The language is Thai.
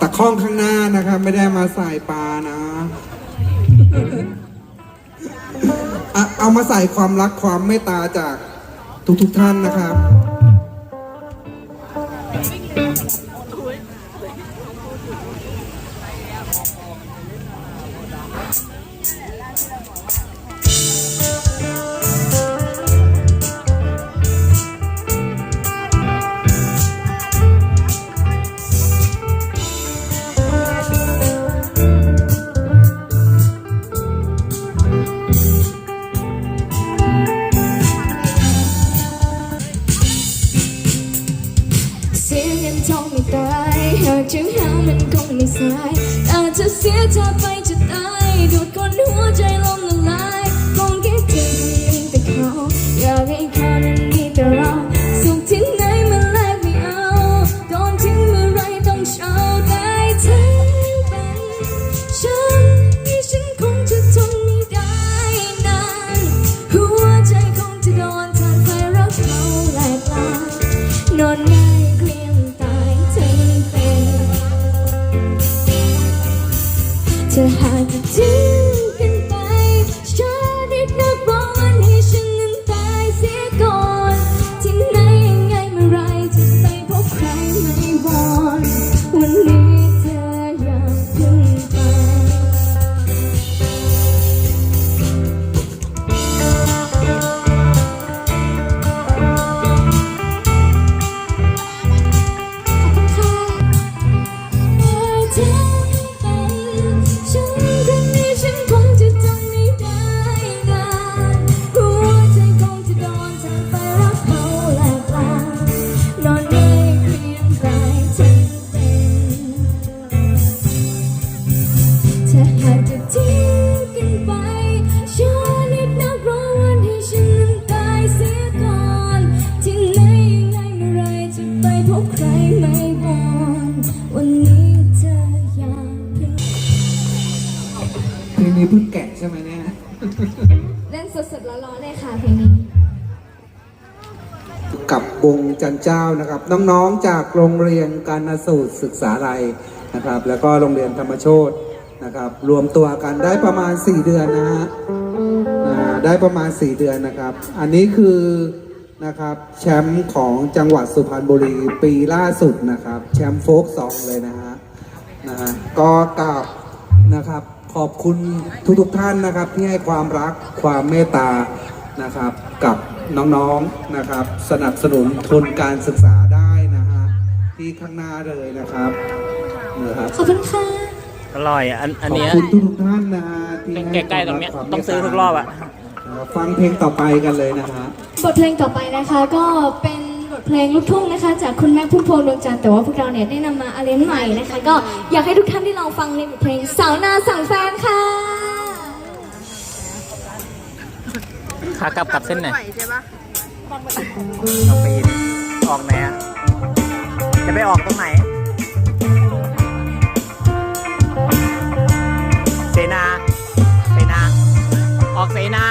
ตะข้องข้างหน้านะครับ ไม่ได้มาใส่ปลานะอะเอามาใส่ความรักความเมตตาจากทุกๆท่านนะครับเทองไม่ตายหากจะหามันคงไม่สายอาจจะเสียเธอไปจะตายดูดคนหัวใจลม จะหาย บใครไม่วอนวันนี้เธออยากเพิ่งเพลงนี้เพิ่งแกะใช่ไหมเนี่ยเล่นสดๆร้อนๆเลยค่ะเพลงนี้ กับวงจันเจ้านะครับ น้องๆจากโรงเรียนการสูตรศึกษาลัยนะครับ แล้วก็โรงเรียนธรรมโชตนะครับ รวมตัวกันได้ประมาณ 4 เดือนนะฮะอ่าได้ประมาณ 4 เดือนนะครับ อันนี้คือ นะครับ แชมป์ของจังหวัดสุพรรณบุรีปีล่าสุดนะครับ แชมป์โฟกซองเลยนะฮะนะฮะก็กราบนะครับขอบคุณทุกๆท่านนะครับ ที่ให้ความรักความเมตตานะครับ กับน้องๆนะครับ สนับสนุนทุนการศึกษาได้นะฮะที่ข้างหน้าเลยนะครับนะครับขอบคุณค่ะอร่อยอะอันอันขอบเนี้ย คุณทุกๆท่านนะฮะที่ให้ใกล้ๆตรงเนี้ยความต้องซื้อทุกรอบอะ นะครับฟังเพลงต่อไปกันเลยนะฮะ บทเพลงต่อไปนะคะก็เป็นบทเพลงลูกทุ่งนะคะ จากคุณแม่พุ่มพวงดวงจันทร์แต่ว่าพวกเราเนี่ยได้นำมาอาเลนใหม่นะคะ ก็อยากให้ทุกท่านได้ลองฟังในบทเพลงสาวนาสั่งแฟนค่ะขากลับกับเส้นไหนใช่ปะออกไปออกไหนจะไปออกตรงไหน เสนา เสนา ออกเสนา